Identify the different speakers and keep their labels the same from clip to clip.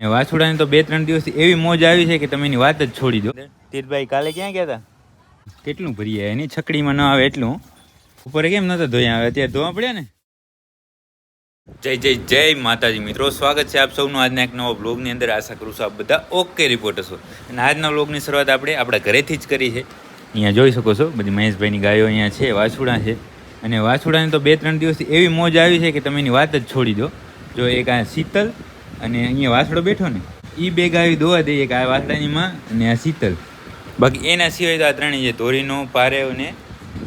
Speaker 1: ને તો બે ત્રણ દિવસથી એવી મોજ આવી છે કે તમે એની વાત જ છોડી દો. તીર્થભાઈ કાલે ક્યાં ગયા હતા કેટલું ભરીએ? એની છકડીમાં ન આવે એટલું. ઉપર કેમ નતા ધોયા? આવે અત્યારે ધોવા પડ્યા ને? જય જય જય માતાજી. મિત્રો સ્વાગત છે આપ સૌનું આજના એક નવા બ્લોગની અંદર. આશા કરું છું આપ બધા ઓકે રિપોર્ટ છો અને આજના બ્લોગની શરૂઆત આપણે આપણા ઘરેથી જ કરી છે. અહીંયા જોઈ શકો છો બધી મહેશભાઈની ગાયો અહીંયા છે વાછુડા છે. અને વાસુડાને તો બે ત્રણ દિવસથી એવી મોજ આવી છે કે તમે એની વાત જ છોડી દો. જો એક આ શીતલ અને અહીંયા વાસડો બેઠો ને એ બે ગાયો દોવા દે એક આ વાછડાની માં અને આ શીતલ. બાકી એના સિવાય તો આ ત્રણેય છે ધોરીનો પારેવ ને,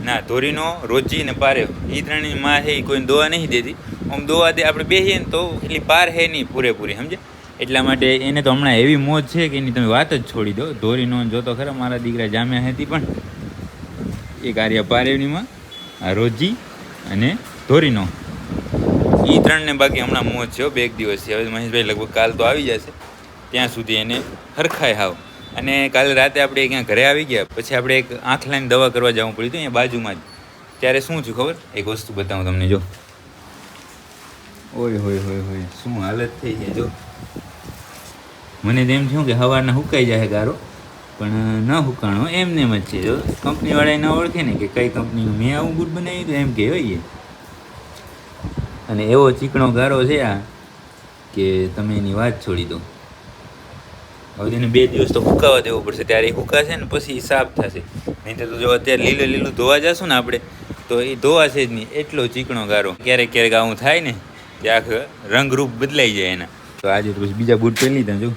Speaker 1: ના, ધોરીનો, રોજી ને પારેવ એ ત્રણેયમાં છે એ કોઈને દોવા નહીં દેતી. આમ દોવા દે, આપણે બેસીએ ને તો એટલી પાર હે નહીં પૂરેપૂરી સમજે એટલા માટે એને તો હમણાં એવી મોજ છે કે એની તમે વાત જ છોડી દો. ધોરીનો જોતો ખરા, મારા દીકરા જામ્યા હતી પણ. એક આર્યા પારેવનીમાં, આ રોજી અને ધોરીનો. ત્રણને બાકી હમણાં મોજ છે બે એક દિવસથી હવે મહેશભાઈ લગભગ કાલ તો આવી જશે. ત્યાં સુધી એને હરખાય હાવ. અને કાલે રાતે આપણે ક્યાં ઘરે આવી ગયા, પછી આપણે એક આંખ લાઈને દવા કરવા જવું પડ્યું હતું અહીંયા બાજુમાં જ. ત્યારે શું થયું ખબર? એક વસ્તુ બતાવું તમને, જો. ઓય હોય હોય હોય શું હાલત થઈ છે, જો. મને તેમ થયું કે હવાના હુકાઈ જાય ગારો, પણ ન હુકાણો. એમને એમ જ છે, જો. કંપનીવાળા ન ઓળખે ને કે કઈ કંપનીનું મેં આવું બૂટ બનાવ્યું તો એમ કહેવાય અને એવો ચીકણો ગારો છે આ કે તમે એની વાત છોડી દો. હવે તેને બે દિવસ તો હુકાવા દેવો પડશે. ત્યારે એ હુકાશે ને પછી સાફ થશે. નહીં તો જો અત્યારે લીલું લીલું ધોવા જશું ને આપણે તો એ ધોવાશે જ નહીં. એટલો ચીકણો ગારો. ક્યારેક ક્યારેક આવું થાય ને કે આખો રંગરૂપ બદલાઈ જાય એના. તો આજે તો પછી બીજા બૂટ પહેરી લીધા જો.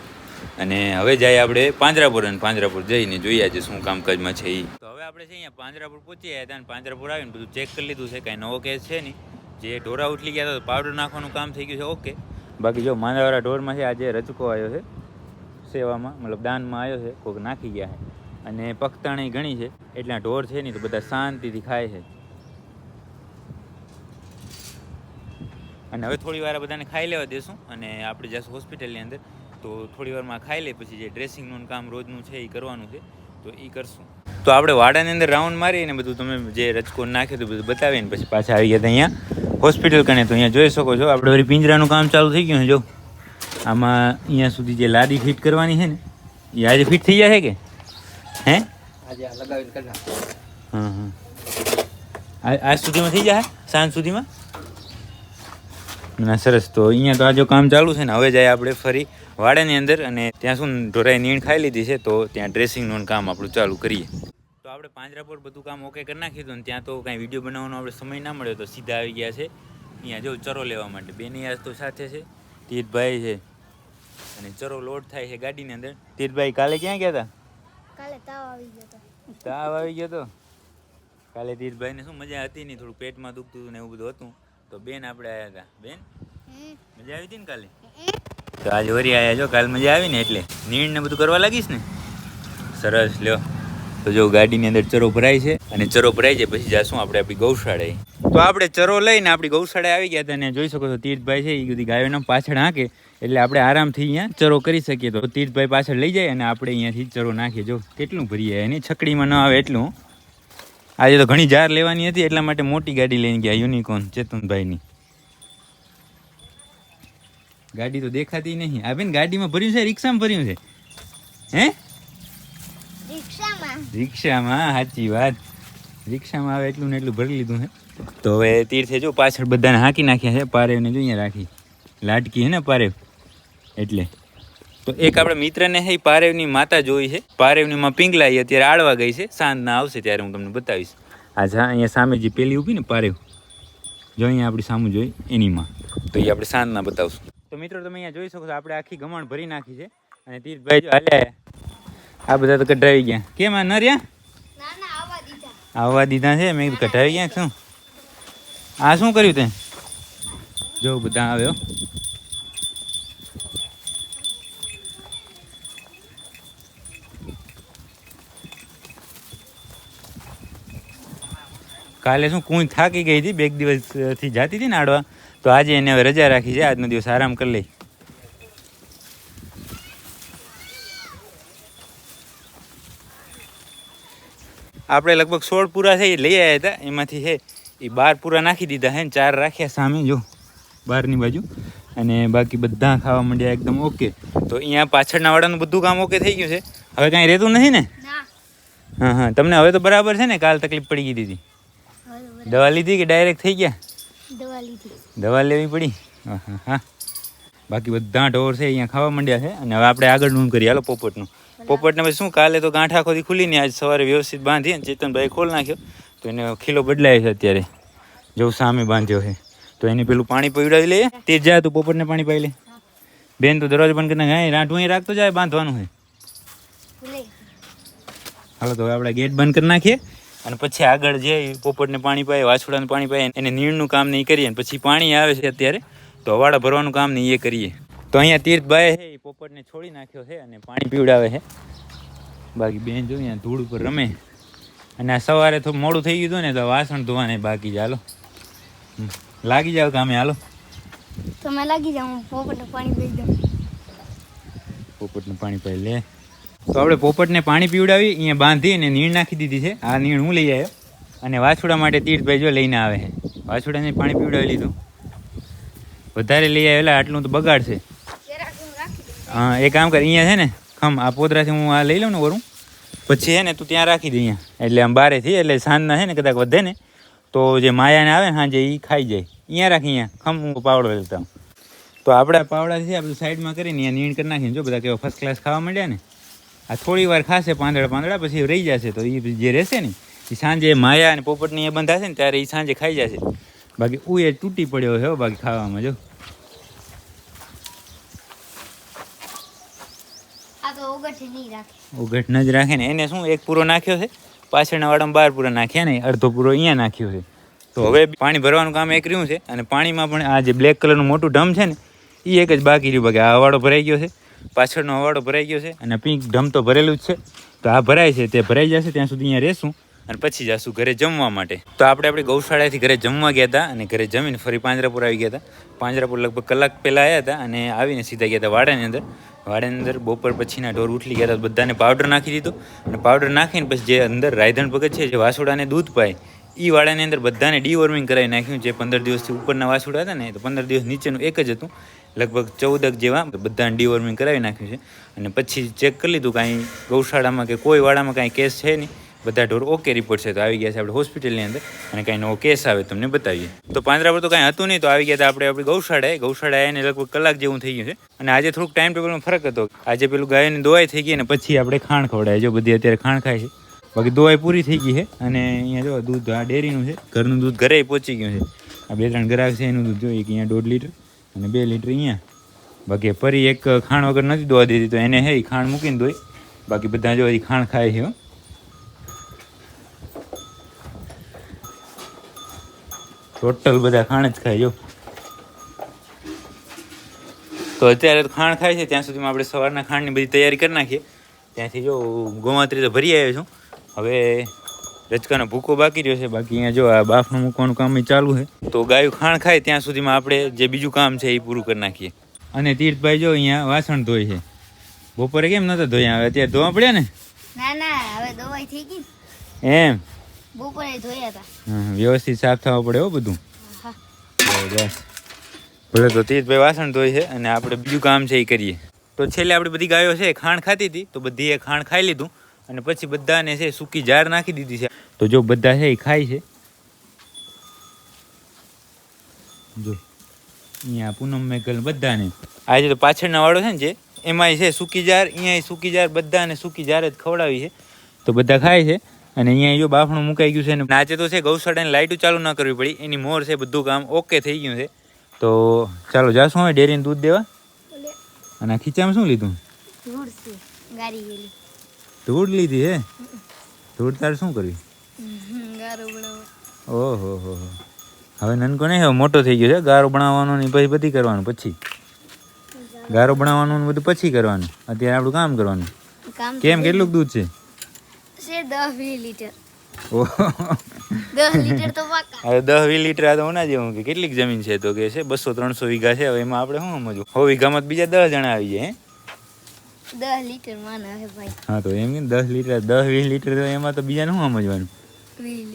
Speaker 1: અને હવે જાય આપણે પાંજરાપુર અને પાંજરાપુર જઈને જોઈએ આજે શું કામકાજમાં છે એ તો હવે આપણે છે અહીંયા પાંજરાપુર પહોંચી ગયા હતા અને પાંજરાપુર આવીને બધું ચેક કરી લીધું છે. કાંઈ નવો કેસ છે નહીં. જે ઢોરા ઉઠલી ગયા હતા પાવડર નાખવાનું કામ થઈ ગયું છે, ઓકે. બાકી જો માંદાવાળા ઢોરમાં છે આજે રચકો આવ્યો છે, સેવામાં, મતલબ દાનમાં આવ્યો છે કોઈક નાખી ગયા છે. અને પખતાણી ઘણી છે, એટલા ઢોર છે નહીં તો બધા શાંતિથી ખાય છે. અને હવે થોડી વાર આ બધાને ખાઈ લેવા દેશું, અને આપણે જઈશું હોસ્પિટલની અંદર. તો થોડી વારમાં ખાઈ લે પછી જે ડ્રેસિંગનું કામ રોજનું છે એ કરવાનું છે, તો એ કરશું. તો આપણે વાડાની અંદર રાઉન્ડ મારીને બધું તમે જે રચકો નાખ્યું હતું બધું બતાવીને પછી પાછા આવી ગયા અહીંયા હોસ્પિટલ કને તો અહીંયા જોઈ શકો છો. આપણે વળી પિંજરાનું કામ ચાલુ થઈ ગયું છે જો. આમાં અહીંયા સુધી જે લાદી ફિટ કરવાની છે ને એ આજે ફિટ થઈ જશે કે? હે. હા હા આ- આજ સુધીમાં થઈ જશે સાંજ સુધીમાં? ના સરસ. તો અહીંયા તો આ જો કામ ચાલુ છે ને હવે જાય આપણે ફરી વાડાની અંદર અને ત્યાં શું ઢોરાએ નીણ ખાઈ લીધી છે તો ત્યાં ડ્રેસિંગનું કામ આપણું ચાલુ કરીએ. આપણે પાંજરાપોર બધું કામ ઓકે કરી નાખ્યું હતું ત્યાં તો કાંઈ વીડિયો બનાવવાનો આપણે સમય ના મળ્યો તો સીધા આવી ગયા છે. અહીંયા જો ચરો લેવા માટે. બેની આજ તો સાથે છે. તીર્થભાઈ છે. અને ચરો લોડ થાય છે ગાડીની અંદર. તીર્થભાઈ કાલે ક્યાં ગયા હતા
Speaker 2: કાલે તાવ આવી ગયો હતો
Speaker 1: તાવ આવી ગયો તો? કાલે તીર્થભાઈને શું મજા હતી નહીં? થોડું પેટમાં દુખતું હતું ને એવું બધું હતું. તો બેન આપણે આવ્યા હતા બેન? મજા આવી હતી ને કાલે? તો આજે વરી આવ્યા જો કાલે મજા આવી ને એટલે? નીણ ને બધું કરવા લાગીશ ને? સરસ. લ્યો. તો જો ગાડીની અંદર ચરો ભરાય છે અને ચરો ભરાઈ જાય પછી જાશું આપણે આપણી ગૌશાળાએ. તો આપણે ચરો લઈને આપણી ગૌશાળાએ આવી ગયા હતા અને જોઈ શકો છો તીર્થભાઈ છે, એ બધી ગાયોના પાછળ હાંકે. એટલે આપણે આરામથી અહીંયા ચરો કરી શકીએ. તો તીર્થભાઈ પાછળ લઈ જાય અને આપણે અહીંયાથી ચરો નાખીએ. જો કેટલું ભરીએ, એની છકડીમાં ન આવે એટલું. આજે તો ઘણી જાર લેવાની હતી, એટલા માટે મોટી ગાડી લઈને ગયા, યુનિકોર્ન, ચેતનભાઈની. ગાડી તો દેખાતી નહીં. આ બેન ગાડીમાં ભર્યું છે, રિક્ષામાં ભર્યું છે? હે?
Speaker 2: રિક્ષામાં.
Speaker 1: રિક્ષામાં? સાચી વાત. રિક્ષામાં આવે એટલું ને એટલું ભરી લીધું છે તો હવે તીર્થે જો પાછળ બધાને હાંકી નાખ્યા છે. પારેવને જો અહીંયા રાખી. લાટકી હે ને પારેવ? એટલે. તો એક આપણા મિત્રને હે પારેવની માતા જોઈ છે. પારેવની માં પિંગલાઈ અત્યારે આળવા ગઈ છે. સાંજના આવશે ત્યારે હું તમને બતાવીશ. આ જા અહીંયા સામે જે પેલી ઊભી ને પારેવ. જો અહીંયા આપણી સામું જોઈ એની માં. તો એ આપણે સાંજના બતાવશું. તો મિત્રો તમે અહીંયા જોઈ શકો છો આપણે આખી ગમણ ભરી નાખી છે. અને તીર્થભાઈ જો હાલ્યા આ બધા તો કઢાવી ગયા. કેમ આ ન રહ્યા
Speaker 2: ના ના આવવા દીધા.
Speaker 1: આવવા દીધા છે? મેં કીધું કઢાવી ગયા કે શું? આ શું કર્યું તે? જો બધા આવ્યો કાલે શું કુંઈ થાકી ગઈ હતી? બે એક દિવસથી જાતી હતી ને આડવા. તો આજે એને હવે રજા રાખી છે. આજનો દિવસ આરામ કરી લઈ. આપણે લગભગ સોળ પૂરા થઈ લઈ આવ્યા હતા. એમાંથી છે એ બાર પૂરા નાખી દીધા છે ને ચાર રાખ્યા સામે જો બહારની બાજુ. અને બાકી બધા ખાવા માંડ્યા એકદમ ઓકે તો અહીંયા પાછળના વાળાનું બધું કામ ઓકે થઈ ગયું છે. હવે કાંઈ રહેતું નથી ને? હા હા. તમને હવે તો બરાબર છે ને કાલ તકલીફ પડી ગઈ હતી દવા લીધી કે ડાયરેક્ટ થઈ ગયા?
Speaker 2: દવા લીધી.
Speaker 1: દવા લેવી પડી? હા હા હા. બાકી બધા ઢોર છે અહીંયા ખાવા માંડ્યા છે. અને હવે આપણે આગળનું કરીએ. હાલો પોપટનું. પોપટને પછી શું, કાલે તો ગાંઠા ખોદી ખુલી નહીં આજ સવારે વ્યવસ્થિત બાંધી અને ચેતનભાઈ ખોલ નાખ્યો. તો એને ખીલો બદલાય છે અત્યારે. જો સામે બાંધ્યો છે. તો એને પેલું પાણી પીવડાવી લઈએ. તે જા તું પોપટને પાણી પાઈ લે. બેન, તો દરવાજો બંધ કરીને હા રાંઠું અહીં રાખતો જાય, બાંધવાનું છે. હાલો, તો આપણે ગેટ બંધ કરી નાખીએ. અને પછી આગળ જે પોપટને પાણી પાય વાછોડાને પાણી પાય એને નીણનું કામ ને એ કરીએ પછી પાણી આવે છે અત્યારે. તો હવાડા ભરવાનું કામ ને એ કરીએ. તો અહીંયા તીર્થભાઈ છે એ પોપટને છોડી નાખ્યો છે અને પાણી પીવડાવે છે. બાકી બેન જો અહીંયા ધૂળ ઉપર રમે. અને આ સવારે થોડું મોડું થઈ ગયું હતું ને તો વાસણ ધોવાને બાકી ચાલો હાલો. લાગી જાવ કામે હાલો.
Speaker 2: તો મેં લાગી જાવ પોપટને પાણી પી દઉં.
Speaker 1: પોપટને પાણી પાઈ લે. તો આપણે પોપટને પાણી પીવડાવી અહીંયા બાંધી અને નીણ નાખી દીધી છે. આ નીણ હું લઈ આવ્યો? અને વાછુડા માટે તીર્થભાઈ જો લઈને આવે છે. વાછુડાને પાણી પીવડાવી લીધું. વધારે લઈ આવેલા આટલું તો બગાડશે. હા એ કામ કર, અહીંયા છે ને, ખમ, આ પોદરાથી હું આ લઈ લઉં ને વરું. પછી છે ને, તું ત્યાં રાખી દે અહીંયા. એટલે આમ બારેથી એટલે સાંજના છે ને, કદાચ વધે ને, તો જે માયાને આવે ને, સાંજે એ ખાઈ જાય. અહીંયા રાખી અહીંયા. ખમ, હું પાવડો લેતા હું તો આપણા પાવડા છે આપણે સાઈડમાં કરીને અહીંયા નીણ કરી નાખીને જો, બધા કેવા ફર્સ્ટ ક્લાસ ખાવા માંડ્યા ને. આ થોડી વાર ખાશે પાંદડા પાંદડા, પછી રહી જશે તો એ જે રહેશે ને એ સાંજે માયા અને પોપટની એ બંધાશે ને, ત્યારે એ સાંજે ખાઈ જશે. બાકી ઉ એ તૂટી પડ્યો છે બાકી ખાવામાં, જો.
Speaker 2: આ તો ઓગઠે નહીં રાખે.
Speaker 1: ઉઘટ ન જ રાખે ને. એને શું, એક પૂરો નાખ્યો છે? પાછળના વાળામાં બાર પૂરા નાખ્યા ને, અડધો પૂરો અહીંયા નાખ્યો છે. તો હવે પાણી ભરવાનું કામ એક રહ્યું છે અને પાણીમાં પણ આ જે બ્લેક કલરનું મોટું ઢમ છે ને એ એક જ બાકી રહ્યું. બાકી આ અવાડો ભરાઈ ગયો છે. પાછળનો અવાડો ભરાઈ ગયો છે અને પિંક ઢમ તો ભરેલું જ છે. તો આ ભરાય છે, તે ભરાઈ જશે, ત્યાં સુધી અહીંયા રહેશું અને પછી જાશું ઘરે જમવા માટે. તો આપણે આપણી ગૌશાળાથી ઘરે જમવા ગયા હતા અને ઘરે જમીને ફરી પાંજરાપુર આવી ગયા હતા. પાંજરાપુર લગભગ કલાક પહેલાં આવ્યા હતા અને આવીને સીધા ગયા હતા વાડાની અંદર. વાડાની અંદર બપોર પછીના ઢોર ઉઠલી ગયા હતા બધાને પાવડર નાખી દીધો. અને પાવડર નાખીને પછી જે અંદર રાયધણ ભગત છે, જે વાસુડાને દૂધ પાય એ વાડાની અંદર બધાને ડીવોર્મિંગ કરાવી નાખ્યું. જે પંદર દિવસથી ઉપરના વાસુડા હતા ને તો પંદર દિવસ નીચેનું એક જ હતું. લગભગ ચૌદક જેવા બધાને ડીવોર્મિંગ કરાવી નાખ્યું છે. અને પછી ચેક કરી લીધું કાંઈ ગૌશાળામાં કે કોઈ વાડામાં કાંઈ કેસ છે નહીં. બધા ઢોર ઓકે રિપોર્ટ છે, તો આવી ગયા છે આપણે હોસ્પિટલની અંદર અને કાંઈ નવો કેસ આવે તમને બતાવીએ. તો પાંદરા પર તો કાંઈ હતું નહીં, તો આવી ગયા હતા આપણે, આપણી ગૌશાળાએ ગૌશાળાએ એને લગભગ કલાક જેવું થઈ ગયું છે. અને આજે થોડુંક ટાઈમ ટેબલમાં ફરક હતો. આજે પેલું ગાયની દોવાઈ થઈ ગઈ અને પછી આપણે ખાણ ખવડાય જો બધી અત્યારે ખાણ ખાય છે. બાકી દોવાઈ પૂરી થઈ ગઈ છે અને અહીંયા જો દૂધ આ ડેરીનું છે. ઘરનું દૂધ ઘરે પહોંચી ગયું છે. આ બે ત્રણ ગ્રાહક છે, એનું દૂધ જોઈએ કે અહીંયા દોઢ લીટર અને બે લીટર અહીંયા. બાકી ફરી એક ખાણ વગર નથી દોવા દીધી, તો એને હે ખાણ મૂકીને દોય બાકી બધા જો એ ખાણ ખાય છે ટોટલ બધા ખાણ જ ખાય જો. તો અત્યારે તો ખાણ ખાય છે ત્યાં સુધીમાં આપણે સવારના ખાંડની બધી તૈયારી કરી નાખીએ. ત્યાંથી જો ગોમાત્રી તો ભરી આવ્યો છું. હવે રચકાનો ભૂકો બાકી રહ્યો છે બાકી અહીંયા જો આ બાફનું મૂકવાનું કામ ચાલુ છે. તો ગાયું ખાણ ખાય ત્યાં સુધીમાં આપણે જે બીજું કામ છે એ પૂરું કરી નાખીએ. અને તીર્થભાઈ જો અહીંયા વાસણ ધોય છે. બપોરે કેમ નતા ધોયા? હવે અત્યારે ધોવા પડ્યા ને?
Speaker 2: ના ના હવે દવાઈ થઈ ગઈ. ને.
Speaker 1: એમ.
Speaker 2: બપોરે ધોયા હતા
Speaker 1: વ્યવસ્થિત સાફ થવા પડે હો બધું. બસ ભલે તો તીર્થભાઈ વાસણ ધોય છે અને આપણે બીજું કામ છે એ કરીએ. તો છેલ્લે આપણે બધી ગાયો છે ખાંડ ખાણ ખાતી હતી તો બધી એ ખાણ ખાઈ લીધું અને પછી બધાને છે સૂકી જાર નાખી દીધી છે. તો જો બધા છે એ ખાય છે. જો અહીંયા પૂનમ મેકલ બધાને. આજે તો પાછળના વાળો છે ને જે એમાંય છે સૂકી જાર અહીંયા સૂકી જાર બધાને સૂકી જાર જ ખવડાવી છે. તો બધા ખાય છે. અને અહીંયા જો બાફણું મુકાઈ ગયું છે ને આજે તો છે ગૌશાળાની લાઇટો ચાલુ ના કરવી પડી. એની મોર છે બધું કામ ઓકે થઈ ગયું છે. તો ચાલો જાશું હવે ડેરીને દૂધ દેવા. અને આ ખીચામાં શું લીધું?
Speaker 2: ધૂળ
Speaker 1: લીધી હે? ધૂળ તારે શું કરવી? ઓહો હો હો. હવે નનકો નહીં હવે મોટો થઈ ગયો છે. ગારો બનાવવાનો ને પછી બધી કરવાનું પછી. ગારો બનાવવાનું બધું પછી કરવાનું. અત્યારે આપણું કામ કરવાનું.
Speaker 2: કેમ
Speaker 1: કેટલું દૂધ છે?
Speaker 2: છે
Speaker 1: હવે દસ વીસ લીટર આ તો હોના જેવું કે કેટલીક જમીન છે તો કે છે બસો ત્રણસો વીઘા છે હવે એમાં આપણે શું સમજવું? હો વીઘામાં બીજા દસ જણા આવી જાય
Speaker 2: દસ હા
Speaker 1: તો એમ કે દસ લીટર દસ વીસ લીટર એમાં તો બીજાને શું સમજવાનું?
Speaker 2: વીસ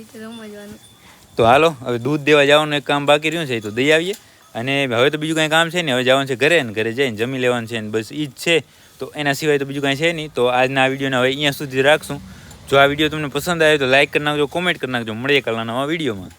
Speaker 1: તો હાલો હવે દૂધ દેવા જવાનું એક કામ બાકી રહ્યું છે તો દઈ આવીએ. અને હવે તો બીજું કાંઈ કામ છે ને હવે જવાનું છે ઘરે ને ઘરે જઈને જમી લેવાનું છે ને બસ ઈ જ છે. તો એના સિવાય તો બીજું કાંઈ છે નહીં. તો આજના આ વિડીયોને હવે અહીંયા સુધી રાખશું. જો આ વીડિયો તમને પસંદ આવ્યો તો લાઇક કરી નાખજો કોમેન્ટ કરી નાખજો. મળીએ કાલના નવા વિડીયોમાં.